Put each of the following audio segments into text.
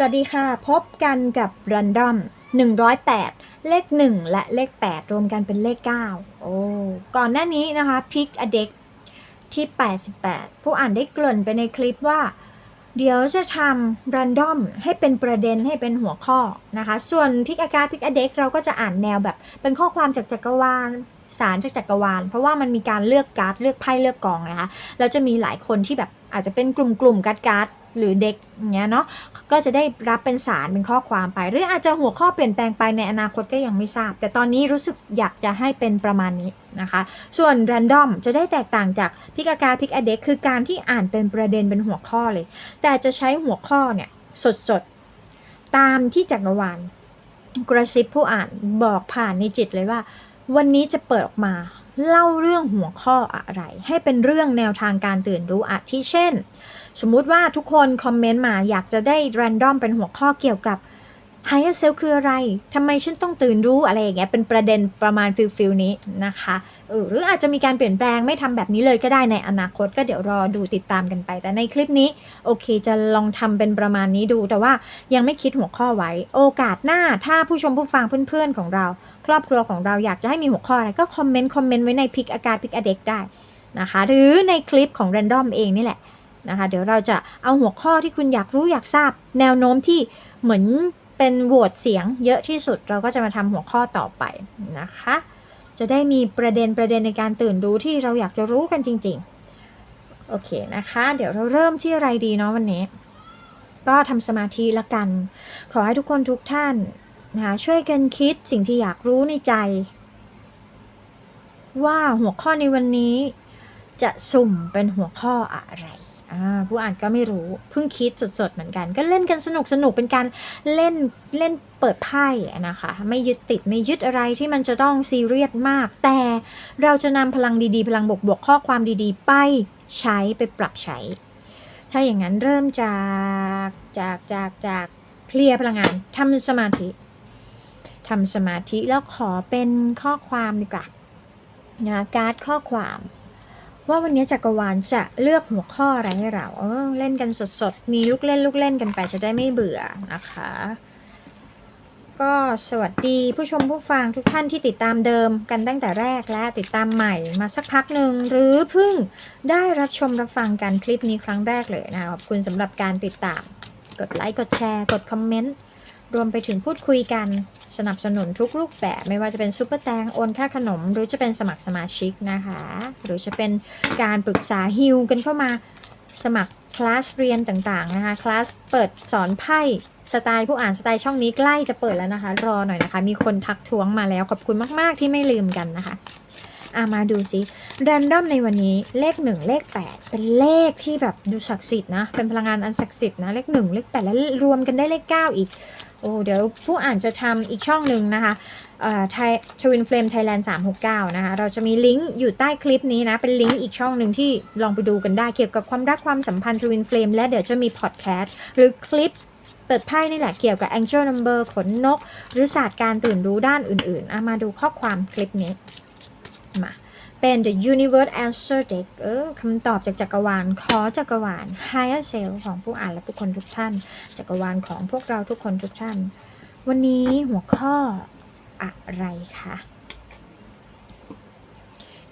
สวัสดีค่ะ พบกันกับ Random 108 เลข 1 และเลข 8 รวมกันเป็นเลข 9 โอ้ก่อนหน้านี้นะคะ Pick a Deck ที่ 88 ผู้อ่านได้เกริ่นไปในคลิปว่า เดี๋ยวจะทำ Random ให้เป็นประเด็นให้เป็นหัวข้อนะคะ ส่วน Pick a Card Pick a Deck เราก็จะอ่านแนวแบบ เป็นข้อความจากจักรวาลสารจากจักรวาล เพราะว่ามันมีการเลือกการ์ดเลือกไพ่เลือกกองนะคะแล้วจะมีหลายคนที่แบบอาจจะเป็นกลุ่มกลุ่มการ์ดการ์ด หรือเด็กเงี้ยเนาะก็จะได้รับเป็นสารเป็นข้อความไป หรืออาจจะหัวข้อเปลี่ยนแปลงไปในอนาคตก็ยังไม่ทราบ แต่ตอนนี้รู้สึกอยากจะให้เป็นประมาณนี้นะคะ ส่วน random จะได้แตกต่างจากพิกากาพิกอเด็กคือการที่อ่านเป็นประเด็นเป็นหัวข้อเลย แต่จะใช้หัวข้อเนี่ยสดๆ ตามที่จักรวาลกระซิบผู้อ่านบอกผ่านในจิตเลยว่า วันนี้จะเปิดออกมา เล่าเรื่องหัวข้ออะไร ให้เป็นเรื่องแนวทางการตื่นรู้อาทิเช่น สมมุติว่าทุกคนคอมเมนต์มาอยากจะได้แรนดอมเป็นหัวข้อเกี่ยวกับ higher self คืออะไรทำไมฉันต้องตื่นรู้อะไรอย่างเงี้ยเป็นประเด็นประมาณฟิลฟิลนี้นะคะหรืออาจจะมีการเปลี่ยนแปลงไม่ทำแบบนี้เลยก็ได้ในอนาคตก็เดี๋ยวรอดูติดตามกันไป แต่ในคลิปนี้โอเคจะลองทำเป็นประมาณนี้ดู แต่ว่ายังไม่คิดหัวข้อไว้ โอกาสหน้าถ้าผู้ชมผู้ฟังเพื่อนๆของเรา ครอบครัวของเราอยากจะให้มีหัวข้ออะไรก็คอมเมนต์คอมเมนต์ไว้ในพิกอาการพิกอเด็กได้นะคะหรือในคลิปของ random เองนี่แหละนะคะเดี๋ยวเราจะเอาหัวข้อที่คุณอยากรู้อยากทราบ แนวโน้มที่เหมือน เป็นโหวตเสียงเยอะที่สุดเราก็จะมาทำหัวข้อต่อไปนะคะ จะได้มีประเด็นประเด็นในการตื่นรู้ที่เราอยากจะรู้กันจริง ๆ โอเคนะคะ เดี๋ยวเราเริ่มที่อะไรดีเนาะวันนี้ ก็ทำสมาธิละกัน ขอให้ทุกคนทุกท่านนะคะช่วยกันคิดสิ่งที่อยากรู้ในใจ ว่าหัวข้อในวันนี้จะสุ่มเป็นหัวข้ออะไร ผู้อ่านก็ไม่รู้เพิ่งคิดสดๆเหมือนกัน ก็เล่นกันสนุกสนุกเป็นการเล่นเล่นเปิดไพ่นะคะ ไม่ยึดติดไม่ยึดอะไรที่มันจะต้องซีเรียสมาก แต่เราจะนำพลังดีๆ พลังบวกบวกๆข้อความดีๆ ไปใช้ไปปรับใช้ ถ้าอย่างนั้นเริ่มจากจากจากจากเคลียร์พลังงานทำสมาธิทำสมาธิแล้วขอเป็นข้อความดีกว่านะการ์ดข้อความ ว่าวันนี้จักรวาลจะเลือกหัวข้ออะไรให้เราเออเล่นกันสดๆ มีลูกเล่นลูกเล่นกันไปจะได้ไม่เบื่อนะคะ ก็สวัสดีผู้ชมผู้ฟังทุกท่านที่ติดตามเดิมกันตั้งแต่แรกและติดตามใหม่มาสักพักหนึ่งหรือเพิ่งได้รับชมรับฟังกันคลิปนี้ครั้งแรกเลยนะขอบคุณสำหรับการติดตาม กดไลค์กดแชร์ กดคอมเมนต์ รวมไปถึงพูดคุยกัน สนับสนุนทุกรูปแบบไม่ว่าจะเป็นซูเปอร์แตงโอนค่าขนม หรือจะเป็นสมัครสมาชิกนะคะ หรือจะเป็นการปรึกษาฮิลกันเข้ามาสมัครคลาสเรียนต่างๆนะคะคลาสเปิดสอนไพ่สไตล์ผู้อ่านสไตล์ช่องนี้ใกล้จะเปิดแล้วนะคะ รอหน่อยนะคะ มีคนทักท้วงมาแล้วขอบคุณมาก ๆ ที่ไม่ลืมกันนะคะอามาดูซิแรนดอมในวันนี้เลข 1 เลข 8 เป็นเลขที่แบบดูศักดิ์สิทธิ์นะ เป็นพลังงานอันศักดิ์สิทธิ์นะ เลข 1 เลข 8 แล้วรวมกันได้เลข 9 อีก โอ้เดี๋ยวผู้อ่านจะทำอีกช่องหนึ่งนะคะไทยทวินเฟลมไทยแลนด์369นะคะเราจะมีลิงก์อยู่ใต้คลิปนี้นะ เป็นลิงก์อีกช่องหนึ่งที่ลองไปดูกันได้เกี่ยวกับความรักความสัมพันธ์ทวินเฟลมและเดี๋ยวจะมีพอดแคสต์หรือคลิปเปิดไพ่นี่แหละเกี่ยวกับ Angel Number ขนนก หรือศาสตร์การตื่นรู้ด้านอื่นๆอะมาดูข้อความคลิปนี้มา เป็น The Universe Answer Deck เออคำตอบจากจักรวาล ขอจักรวาล Higher Self ของผู้อ่านและผู้คนทุกท่าน จักรวาลของพวกเราทุกคนทุกท่าน วันนี้หัวข้ออะไรคะ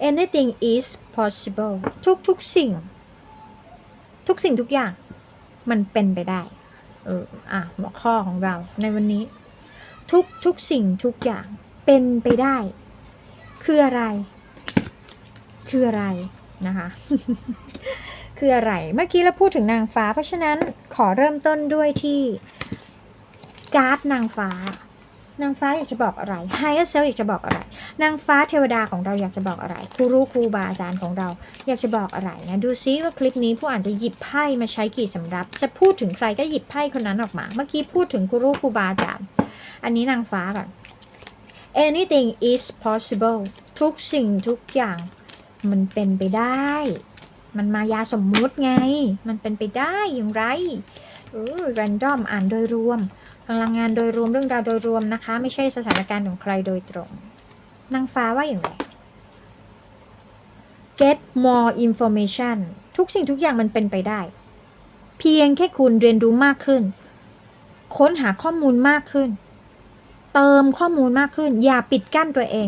Anything is possible ทุกทุกสิ่ง ทุกสิ่งทุกอย่าง มันเป็นไปได้ เออ อะ หัวข้อของเราในวันนี้ ทุกทุกสิ่งทุกอย่างเป็นไปได้ คืออะไร คืออะไรนะคะ คืออะไร เมื่อกี้เราพูดถึงนางฟ้า เพราะฉะนั้นขอเริ่มต้นด้วยที่การ์ดนางฟ้า นางฟ้าอยากจะบอกอะไรไฮเออร์เซลอยากจะบอกอะไร นางฟ้าเทวดาของเราอยากจะบอกอะไรครูรู้ครูบาอาจารย์ของเรา อยากจะบอกอะไรนะดูซิว่าคลิปนี้ผู้อ่านจะหยิบไพ่มาใช้กี่สำรับ จะพูดถึงใครก็หยิบไพ่คนนั้นออกมา เมื่อกี้พูดถึงครูรู้ครูบาอาจารย์ อันนี้นางฟ้าก่อน anything is possible ทุกสิ่งทุกอย่าง มันเป็นไปได้ มันมายาสมมุติไง มันเป็นไปได้อย่างไรเออ random อ่านโดยรวม พลังงานโดยรวมเรื่องราวโดยรวมนะคะ ไม่ใช่สถานการณ์ของใครโดยตรงนางฟ้าว่าอย่างไร get more information ทุกสิ่งทุกอย่างมันเป็นไปได้ เพียงแค่คุณเรียนรู้มากขึ้น ค้นหาข้อมูลมากขึ้น เติมข้อมูลมากขึ้น อย่าปิดกั้นตัวเอง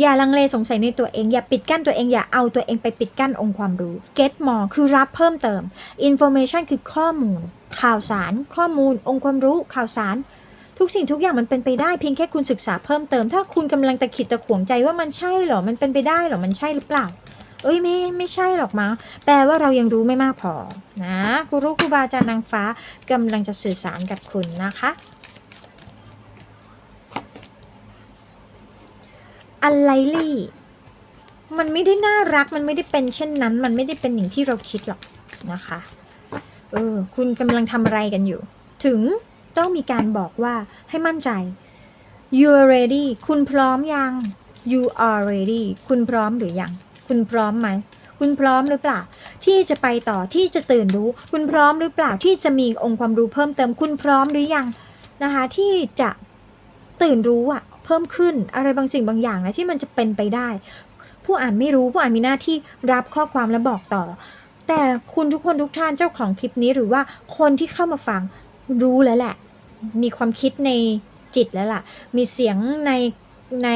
อย่าลังเลสงสัยในตัวเอง อย่าปิดกั้นตัวเอง อย่าเอาตัวเองไปปิดกั้นองค์ความรู้ get more คือรับเพิ่มเติม information คือข้อมูล ข่าวสาร ข้อมูล องค์ความรู้ ข่าวสาร ทุกสิ่งทุกอย่างมันเป็นไปได้เพียงแค่คุณศึกษาเพิ่มเติม ถ้าคุณกำลังตะขิดตะขวงใจว่ามันใช่เหรอ มันเป็นไปได้เหรอ มันใช่หรือเปล่า เอ้ยไม่ไม่ใช่หรอกมั้งแปลว่าเรายังรู้ไม่มากพอนะครูรู้ครูบาอาจารย์นางฟ้ากำลังจะสื่อสารกับคุณนะคะ อะไรลี่ มันไม่ได้น่ารัก มันไม่ได้เป็นเช่นนั้น มันไม่ได้เป็นอย่างที่เราคิดหรอกนะคะ เออ คุณกำลังทำอะไรกันอยู่ ถึงต้องมีการบอกว่าให้มั่นใจ you are ready คุณพร้อมยัง you are ready คุณพร้อมหรือยัง คุณพร้อมไหม คุณพร้อมหรือเปล่า ที่จะไปต่อ ที่จะตื่นรู้ คุณพร้อมหรือเปล่า ที่จะมีองค์ความรู้เพิ่มเติม คุณพร้อมหรือยังนะคะ ที่จะตื่นรู้อะ เพิ่มขึ้นอะไรบางสิ่งบางอย่างนะที่มันจะเป็นไปได้ ผู้อ่านไม่รู้ผู้อ่านมีหน้าที่รับข้อความและบอกต่อ แต่คุณทุกคนทุกท่านเจ้าของคลิปนี้หรือว่าคนที่เข้ามาฟังรู้แล้วแหละ มีความคิดในจิตแล้วล่ะ มีเสียงในใน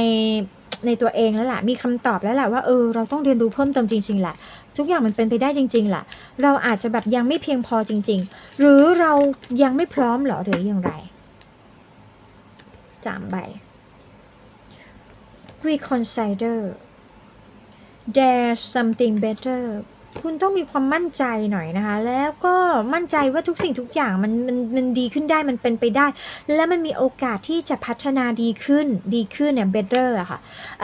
ในตัวเองแล้วล่ะ มีคำตอบแล้วแหละว่าเออเราต้องเรียนรู้เพิ่มเติมจริงๆแหละ ทุกอย่างมันเป็นไปได้จริงๆแหละ เราอาจจะแบบยังไม่เพียงพอจริง ๆ หรือเรายังไม่พร้อมเหรอหรืออย่างไรจามใบ reconsider there's something better คุณต้องมีความมั่นใจหน่อยนะคะ แล้วก็มั่นใจว่าทุกสิ่งทุกอย่างมันมันมันดีขึ้นได้มันเป็นไปได้ และมันมีโอกาสที่จะพัฒนาดีขึ้นดีขึ้นเนี่ย better อะค่ะ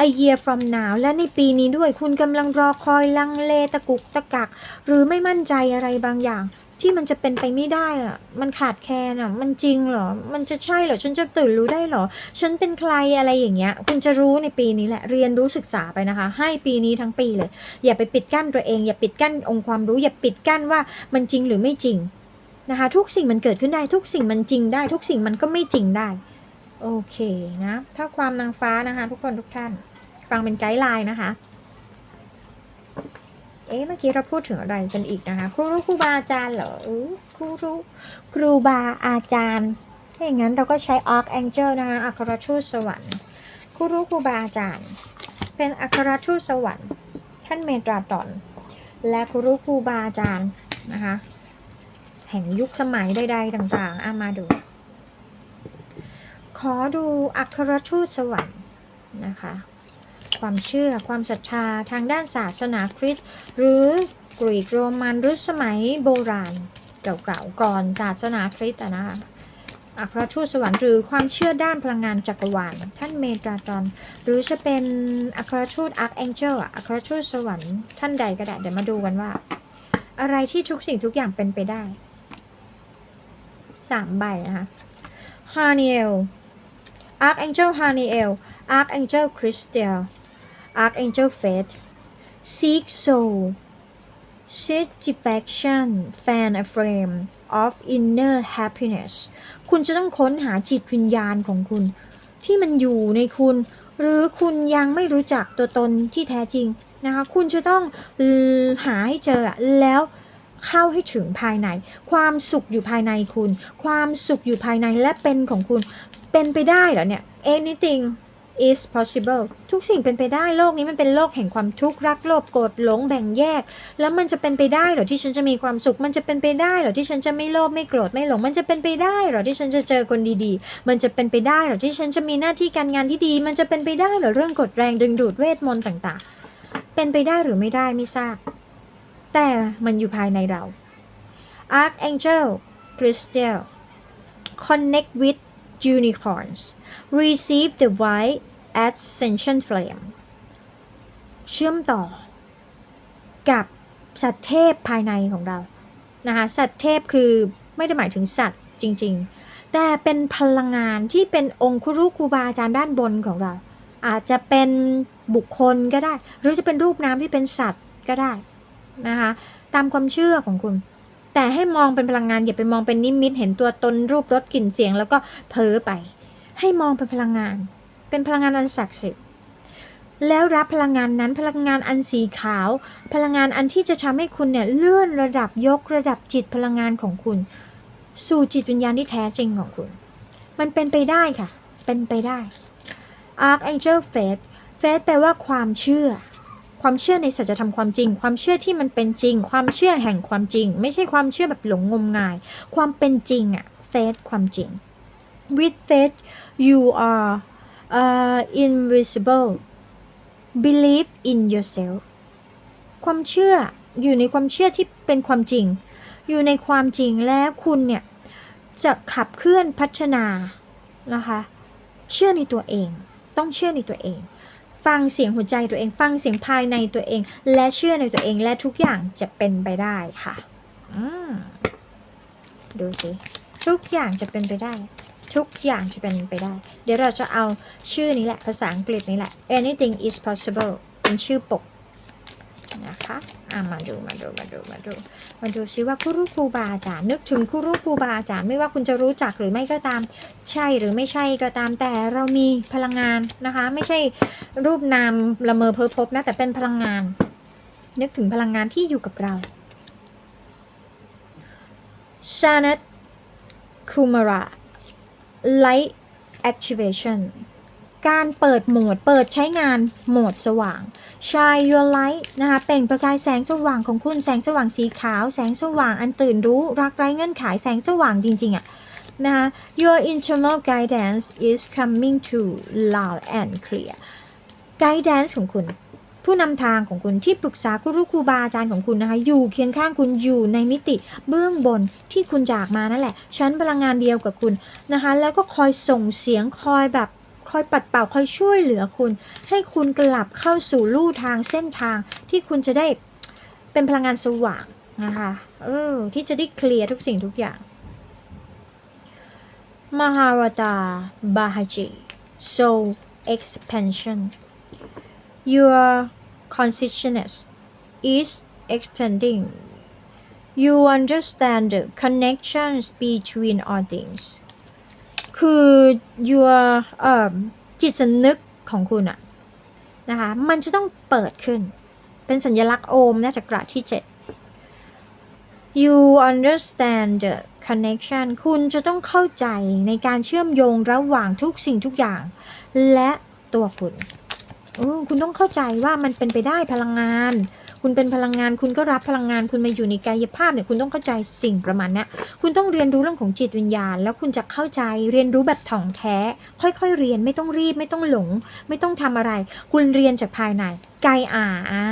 a year from now และในปีนี้ด้วยคุณกำลังรอคอยลังเลตะกุกตะกัก หรือไม่มั่นใจอะไรบางอย่าง ที่มันจะเป็นไปไม่ได้อะมันขาดแคลนอะมันจริงเหรอ มันจะใช่เหรอ ฉันจะตื่นรู้ได้เหรอ ฉันเป็นใครอะไรอย่างเงี้ย คุณจะรู้ในปีนี้แหละ เรียนรู้ศึกษาไปนะคะ ให้ปีนี้ทั้งปีเลย อย่าไปปิดกั้นตัวเอง อย่าปิดกั้นองค์ความรู้อย่าปิดกั้นว่ามันจริงหรือไม่จริงนะคะ ทุกสิ่งมันเกิดขึ้นได้ทุกสิ่งมันจริงได้ ทุกสิ่งมันก็ไม่จริงได้โอเคนะถ้าความนางฟ้านะคะ ทุกคนทุกท่านฟังเป็นไกด์ไลน์นะคะ เอ๊ะเมื่อกี้เราพูดถึงอะไรกันอีกนะคะ ครูรู้ครูบาอาจารย์เหรอครูรู้ครูบาอาจารย์ถ้าอย่างนั้นเราก็ใช้ Archangel นะคะอัครทูตสวรรค์ครูรู้ครูบาอาจารย์ เป็นอัครทูตสวรรค์ ท่านเมตราตอน และครูครูบาอาจารย์นะคะ แห่งยุคสมัยใดๆต่างๆอามาดู ขอดูอัครทูตสวรรค์นะคะ ความเชื่อความศรัทธาทางด้านศาสนาคริสต์หรือกรีกโรมันหรือสมัยโบราณเก่าๆก่อนศาสนาคริสต์นะคะ อัครทูตสวรรค์หรือความเชื่อด้านพลังงานจักรวาลท่านเมตราตอน หรือจะเป็นอัครทูตอาร์คแองเจลอะอัครทูตสวรรค์ท่านใดก็ได้ เดี๋ยวมาดูกันว่า อะไรที่ทุกสิ่งทุกอย่างเป็นไปได้สามใบนะคะฮานิเอลอาร์คแองเจลฮานิเอลอาร์คแองเจลคริสเตีย Archangel Faith Seek Soul Satisfaction Fan a Frame of Inner Happiness คุณจะต้องค้นหาจิตวิญญาณของคุณ ที่มันอยู่ในคุณ หรือคุณยังไม่รู้จักตัวตนที่แท้จริงนะคะ คุณจะต้องหาให้เจอแล้วเข้าให้ถึงภายใน ความสุขอยู่ภายในคุณ ความสุขอยู่ภายในและเป็นของคุณ เป็นไปได้เหรอเนี่ย anything is possible ทุกสิ่งเป็นไปได้โลกนี้มันเป็นโลกแห่งความทุกข์รักโลภโกรธหลงแบ่งแยก แล้วมันจะเป็นไปได้เหรอที่ฉันจะมีความสุข มันจะเป็นไปได้เหรอที่ฉันจะไม่โลภไม่โกรธไม่หลง มันจะเป็นไปได้เหรอที่ฉันจะเจอคนดีๆ มันจะเป็นไปได้เหรอที่ฉันจะมีหน้าที่การงานที่ดี มันจะเป็นไปได้เหรอเรื่องกดแรงดึงดูดเวทมนต์ต่างๆ เป็นไปได้หรือไม่ได้ไม่ทราบ แต่มันอยู่ภายในเรา Archangel Crystal connect with unicorns receive the white ascension flame เชื่อมต่อ กับสัตว์เทพภายในของเรา นะคะ สัตว์เทพคือไม่ได้หมายถึงสัตว์จริง ๆ แต่เป็นพลังงานที่เป็นองค์ครูครูบาอาจารย์ด้านบนของเรา อาจจะเป็นบุคคลก็ได้ หรือจะเป็นรูปน้ำที่เป็นสัตว์ก็ได้ นะคะ ตามความเชื่อของคุณ แต่ให้มองเป็นพลังงานอย่าไปมองเป็นนิมิต เห็นตัวตนรูปรสกลิ่นเสียง แล้วก็เพ้อไป ให้มองเป็นพลังงาน เป็นพลังงานอันศักดิ์สิทธิ์แล้วรับพลังงานนั้นพลังงานอันสีขาว พลังงานอันที่จะทำให้คุณเนี่ยเลื่อนระดับยกระดับจิตพลังงานของคุณ สู่จิตวิญญาณที่แท้จริงของคุณ มันเป็นไปได้ค่ะ เป็นไปได้ Archangel Faith Faith แปลว่าความเชื่อ ความเชื่อในสัจธรรมความจริง ความเชื่อที่มันเป็นจริง ความเชื่อแห่งความจริง ไม่ใช่ความเชื่อแบบหลงงมงาย ความเป็นจริงอะ faith ความจริง with faith you are uh, invisible believe in yourself ความเชื่ออยู่ในความเชื่อที่เป็นความจริง อยู่ในความจริงแล้วคุณเนี่ย จะขับเคลื่อนพัฒนานะคะ เชื่อในตัวเอง ต้องเชื่อในตัวเอง ฟังเสียงหัวใจตัวเอง ฟังเสียงภายในตัวเอง และเชื่อในตัวเองและทุกอย่างจะเป็นไปได้ค่ะอืมดูสิทุกอย่างจะเป็นไปได้ ทุกอย่างจะเป็นไปได้ เดี๋ยวเราจะเอาชื่อนี้แหละ ภาษาอังกฤษนี้แหละ anything is possible เป็นชื่อปก นะคะอะมาดูมาดูมาดูมาดูมาดูซิว่าครูรูครูบาอาจารย์นึกถึงครูรูครูบาอาจารย์ไม่ว่าคุณจะรู้จักหรือไม่ก็ตาม ใช่หรือไม่ใช่ก็ตามแต่เรามีพลังงานนะคะ ไม่ใช่รูปนามละเมอเพ้อพบนะแต่เป็นพลังงาน นึกถึงพลังงานที่อยู่กับเราชา n น t คูมารา Light Activation การเปิดโหมด เปิดใช้งานโหมดสว่าง Shine Your Light นะคะเปล่งประกายแสงสว่างของคุณ แสงสว่างสีขาว แสงสว่างอันตื่นรู้ รักไร้เงื่อนไข แสงสว่างจริง ๆอะนะคะ Your internal guidance is coming to loud and clear guidance ของคุณ ผู้นำทางของคุณที่ปรึกษาครูครูบาอาจารย์ของคุณนะคะ อยู่เคียงข้างคุณอยู่ในมิติเบื้องบนที่คุณจากมานั่นแหละ ชั้นพลังงานเดียวกับคุณนะคะ แล้วก็คอยส่งเสียงคอยแบบ คอยปัดเป่าคอยช่วยเหลือคุณ ให้คุณกลับเข้าสู่ลู่ทางเส้นทางที่คุณจะได้เป็นพลังงานสว่างนะคะเออที่จะได้เคลียร์ทุกสิ่งทุกอย่างมหาวตาบาฮจิ soul expansion your consciousness is expanding you understand the connections between all things คือ your เอ่อจิตสำนึกของคุณอะนะคะ มันจะต้องเปิดขึ้น เป็นสัญลักษณ์โอมนะจักระที่ 7 you understand the connection คุณจะต้องเข้าใจในการเชื่อมโยงระหว่างทุกสิ่งทุกอย่าง และตัวคุณ คุณต้องเข้าใจว่ามันเป็นไปได้พลังงาน คุณเป็นพลังงาน คุณก็รับพลังงาน คุณมาอยู่ในกายภาพเนี่ย คุณต้องเข้าใจสิ่งประมาณนี้คุณต้องเรียนรู้เรื่องของจิตวิญญาณ แล้วคุณจะเข้าใจเรียนรู้แบบถ่องแท้ ค่อยๆ เรียนไม่ต้องรีบไม่ต้องหลง ไม่ต้องทำอะไร คุณเรียนจากภายในไกอาอ่า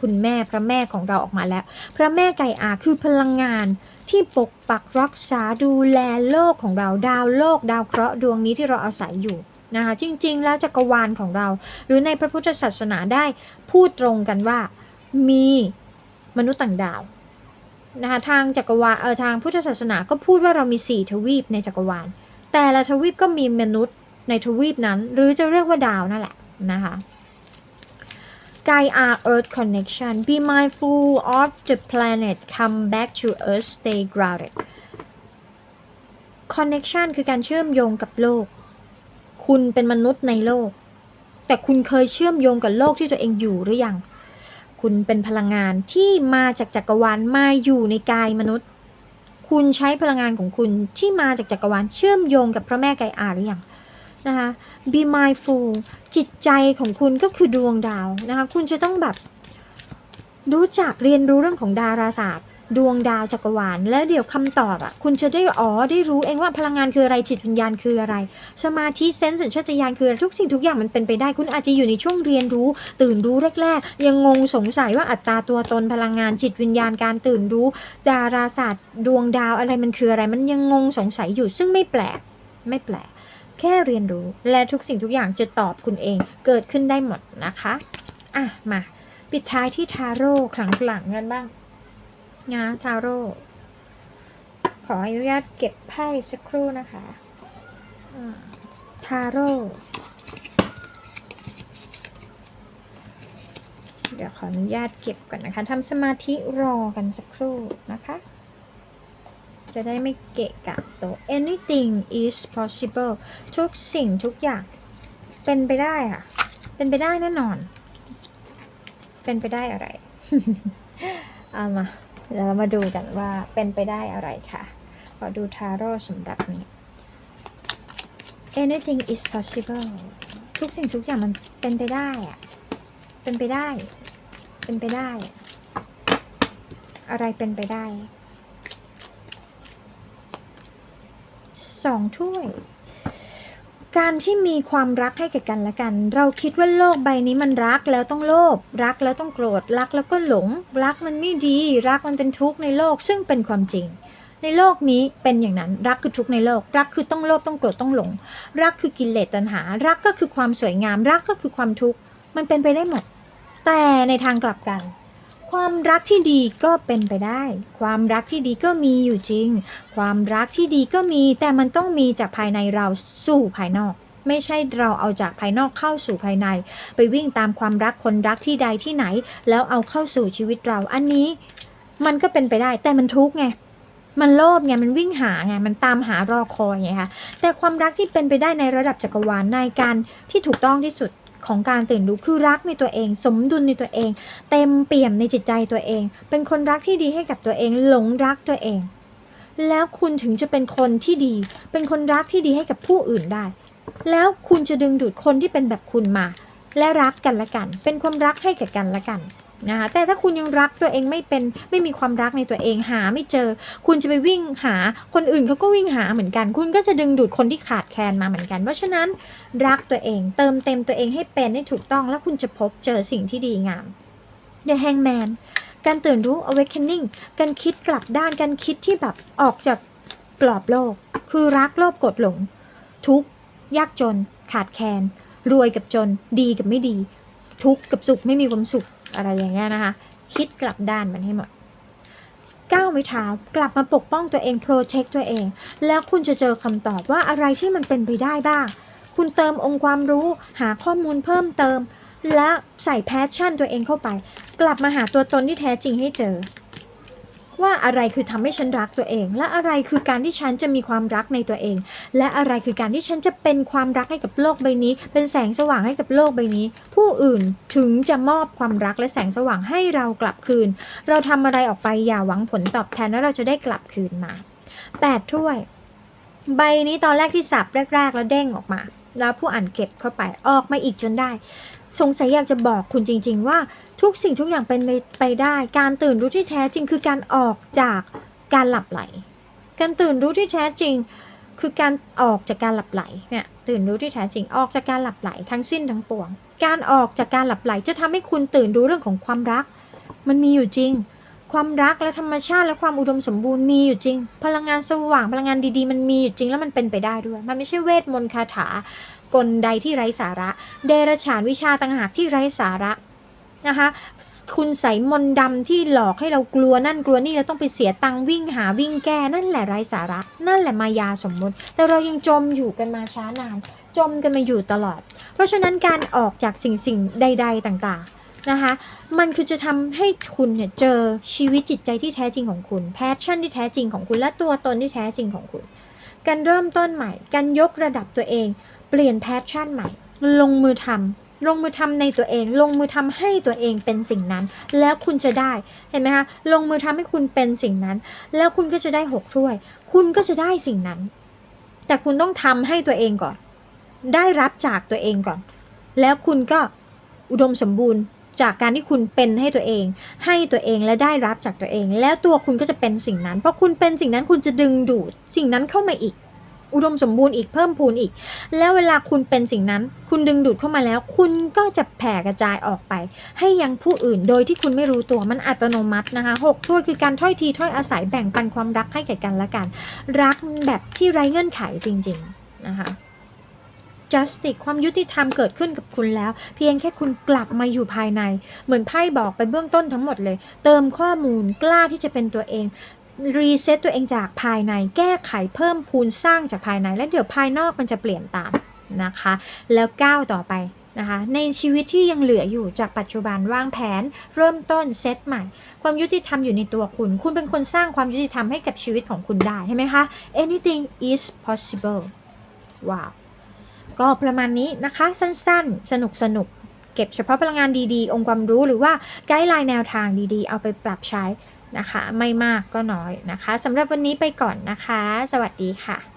คุณแม่พระแม่ของเราออกมาแล้ว พระแม่ไกอาคือพลังงานที่ปกปักรักษาดูแลโลกของเราดาวโลก ดาวเคราะห์ดวงนี้ที่เราอาศัยอยู่นะคะจริงๆ แล้วจักรวาลของเรา หรือในพระพุทธศาสนาได้พูดตรงกันว่า มีมนุษย์ต่างดาวนะคะทางจักรวาลเออทางพุทธศาสนาก็พูดว่าเรามีสี่ทวีปในจักรวาล แต่ละทวีปก็มีมนุษย์ในทวีปนั้น หรือจะเรียกว่าดาวนั่นแหละนะคะ Gaia Earth Connection Be mindful of the planet Come back to Earth Stay grounded Connection คือการเชื่อมโยงกับโลก คุณเป็นมนุษย์ในโลก แต่คุณเคยเชื่อมโยงกับโลกที่ตัวเองอยู่หรือยัง คุณเป็นพลังงานที่มาจากจักรวาลมาอยู่ในกายมนุษย์ คุณใช้พลังงานของคุณที่มาจากจักรวาลเชื่อมโยงกับพระแม่ไกอาหรือยังนะคะ be mindful จิตใจของคุณก็คือดวงดาวนะคะ คุณจะต้องแบบรู้จักเรียนรู้เรื่องของดาราศาสตร์ ดวงดาวจักรวาล แล้วเดี๋ยวคำตอบอะ คุณจะได้อ๋อได้รู้เองว่าพลังงานคืออะไรจิตวิญญาณคืออะไร สมาธิเซนส์สัญชาตญาณคืออะไรทุกสิ่งทุกอย่างมันเป็นไปได้ คุณอาจจะอยู่ในช่วงเรียนรู้ ตื่นรู้แรก ๆ ยังงงสงสัยว่าอัตราตัวตนพลังงานจิตวิญญาณการตื่นรู้ ดาราศาสตร์ ดวงดาวอะไรมันคืออะไร มันยังงงสงสัยอยู่ซึ่งไม่แปลกไม่แปลก แค่เรียนรู้และทุกสิ่งทุกอย่างจะตอบคุณเองเกิดขึ้นได้หมดนะคะอะมาปิดท้ายที่ทาโร่ครั้งหลังกันบ้าง นะทาโร่ ขออนุญาตเก็บไพ่สักครู่นะคะทาโร่ เดี๋ยวขออนุญาตเก็บก่อนนะคะทำสมาธิรอกันสักครู่นะคะ จะได้ไม่เกะกะโต anything is possible ทุกสิ่งทุกอย่าง เป็นไปได้ค่ะ เป็นไปได้แน่นอน เป็นไปได้อะไร เอามา เดี๋ยวเรามาดูกันว่าเป็นไปได้อะไรค่ะขอดูทาโร่สำหรับนี้ anything is possible ทุกสิ่งทุกอย่างมันเป็นไปได้อะเป็นไปได้ เป็นไปได้ อะไรเป็นไปได้สองถ้วย การที่มีความรักให้แก่กันและกัน เราคิดว่าโลกใบนี้มันรักแล้วต้องโลภรักแล้วต้องโกรธรักแล้วก็หลง รักมันไม่ดี รักมันเป็นทุกข์ในโลกซึ่งเป็นความจริง ในโลกนี้เป็นอย่างนั้น รักคือทุกข์ในโลก รักคือต้องโลภต้องโกรธต้องหลง รักคือกิเลสตัณหา รักก็คือความสวยงาม รักก็คือความทุกข์มันเป็นไปได้หมด แต่ในทางกลับกัน ความรักที่ดีก็เป็นไปได้ ความรักที่ดีก็มีอยู่จริง ความรักที่ดีก็มี แต่มันต้องมีจากภายในเราสู่ภายนอก ไม่ใช่เราเอาจากภายนอกเข้าสู่ภายใน ไปวิ่งตามความรักคนรักที่ใดที่ไหน แล้วเอาเข้าสู่ชีวิตเรา อันนี้ มันก็เป็นไปได้ แต่มันทุกข์ไง มันโลภไง มันวิ่งหาไง มันตามหารอคอยไงคะ แต่ความรักที่เป็นไปได้ในระดับจักรวาลในการที่ถูกต้องที่สุด ของการตื่นรู้คือรักในตัวเอง สมดุลในตัวเอง เต็มเปี่ยมในจิตใจตัวเอง เป็นคนรักที่ดีให้กับตัวเองหลงรักตัวเอง แล้วคุณถึงจะเป็นคนที่ดี เป็นคนรักที่ดีให้กับผู้อื่นได้ แล้วคุณจะดึงดูดคนที่เป็นแบบคุณมา และรักกันละกัน เป็นความรักให้แก่กันละกัน นะคะแต่ถ้าคุณยังรักตัวเองไม่เป็นไม่มีความรักในตัวเองหาไม่เจอ คุณจะไปวิ่งหาคนอื่นเขาก็วิ่งหาเหมือนกัน คุณก็จะดึงดูดคนที่ขาดแคลนมาเหมือนกัน เพราะฉะนั้นรักตัวเอง เติมเต็มตัวเองให้เป็นให้ถูกต้อง แล้วคุณจะพบเจอสิ่งที่ดีงาม The Hangman การตื่นรู้ awakening การคิดกลับด้านการคิดที่แบบออกจากกรอบโลก คือรักโลภกดหลง ทุกยากจน ขาดแคลนรวยกับจน ดีกับไม่ดี ทุกข์กับสุขไม่มีความสุข อะไรอย่างเงี้ยนะคะ คิดกลับด้านมันให้หมดก้าวไม่เท้ากลับมาปกป้องตัวเองโปรเทคตัวเอง แล้วคุณจะเจอคำตอบว่าอะไรที่มันเป็นไปได้บ้าง คุณเติมองค์ความรู้หาข้อมูลเพิ่มเติม และใส่แพชชั่นตัวเองเข้าไป กลับมาหาตัวตนที่แท้จริงให้เจอ ว่าอะไรคือทำให้ฉันรักตัวเอง และอะไรคือการที่ฉันจะมีความรักในตัวเอง และอะไรคือการที่ฉันจะเป็นความรักให้กับโลกใบนี้ เป็นแสงสว่างให้กับโลกใบนี้ ผู้อื่นถึงจะมอบความรักและแสงสว่างให้เรากลับคืน เราทำอะไรออกไปอย่าหวังผลตอบแทนแล้วเราจะได้กลับคืนมา8ถ้วย ใบนี้ตอนแรกที่สับแรก ๆ แล้วเด้งออกมา แล้วผู้อ่านเก็บเข้าไปออกมาอีกจนได้ สงสัยอยากจะบอกคุณจริง ๆ ว่าทุกสิ่งทุกอย่างเป็นไปได้ การตื่นรู้ที่แท้จริงคือการออกจากการหลับไหล การตื่นรู้ที่แท้จริง คือการออกจากการหลับไหลเนี่ยตื่นรู้ที่แท้จริงออกจากการหลับไหลทั้งสิ้นทั้งปวง การออกจากการหลับไหลจะทำให้คุณตื่นรู้เรื่องของความรัก มันมีอยู่จริง ความรักและธรรมชาติและความอุดมสมบูรณ์มีอยู่จริง พลังงานสว่างพลังงานดีๆ มันมีอยู่จริงแล้วมันเป็นไปได้ด้วย มันไม่ใช่เวทมนต์คาถา กลใดที่ไร้สาระ เดรฉานวิชาต่างหากที่ไร้สาระนะคะคุณใส่มนต์ดำที่หลอกให้เรากลัวนั่นกลัวนี่เราต้องไปเสียตังวิ่งหาวิ่งแก้นั่นแหละไร้สาระ นั่นแหละมายาสมมุติ แต่เรายังจมอยู่กันมาช้านาน จมกันมาอยู่ตลอด เพราะฉะนั้นการออกจากสิ่งสิ่งใด ๆ ต่างๆนะคะมันคือจะทำให้คุณเนี่ยเจอชีวิตจิตใจที่แท้จริงของคุณแพชชั่นที่แท้จริงของคุณและตัวตนที่แท้จริงของคุณ การเริ่มต้นใหม่การยกระดับตัวเอง ปลี่ยนแพชชั่นใหม่ ลงมือทำลงมือทำในตัวเอง ลงมือทำให้ตัวเองเป็นสิ่งนั้น แล้วคุณจะได้เห็นไหมคะลงมือทำให้คุณเป็นสิ่งนั้น แล้วคุณก็จะได้หกถ้วย คุณก็จะได้สิ่งนั้น แต่คุณต้องทำให้ตัวเองก่อน ได้รับจากตัวเองก่อน แล้วคุณก็อุดมสมบูรณ์จากการที่คุณเป็นให้ตัวเอง ให้ตัวเองและได้รับจากตัวเอง แล้วตัวคุณก็จะเป็นสิ่งนั้น เพราะคุณเป็นสิ่งนั้นคุณจะดึงดูดสิ่งนั้นเข้ามาอีก อุดมสมบูรณ์อีกเพิ่มพูนอีก แล้วเวลาคุณเป็นสิ่งนั้น คุณดึงดูดเข้ามาแล้ว คุณก็จะแผ่กระจายออกไป ให้ยังผู้อื่นโดยที่คุณไม่รู้ตัวมันอัตโนมัตินะคะหกถ้วยคือการถ้อยทีถ้อยอาศัยแบ่งปันความรักให้แก่กันและกัน รักแบบที่ไร้เงื่อนไขจริง ๆ นะคะ justice ความยุติธรรมเกิดขึ้นกับคุณแล้ว เพียงแค่คุณกลับมาอยู่ภายใน เหมือนไพ่บอกไปเบื้องต้นทั้งหมดเลย เติมข้อมูลกล้าที่จะเป็นตัวเอง รีเซ็ตตัวเองจากภายในแก้ไขเพิ่มพูนสร้างจากภายใน และเดี๋ยวภายนอกมันจะเปลี่ยนตามนะคะ แล้วก้าวต่อไปนะคะในชีวิตที่ยังเหลืออยู่จากปัจจุบันวางแผน เริ่มต้นเซตใหม่ ความยุติธรรมอยู่ในตัวคุณ คุณเป็นคนสร้างความยุติธรรมให้กับชีวิตของคุณได้ใช่ไหมคะ anything is possible ว้าวก็ประมาณนี้นะคะ สั้นๆ สนุกสนุกๆเก็บเฉพาะพลังงานดีๆ องค์ความรู้หรือว่าไกด์ไลน์แนวทางดีๆ เอาไปปรับใช้ นะคะ ไม่มากก็น้อยนะคะสำหรับวันนี้ไปก่อนนะคะ สวัสดีค่ะ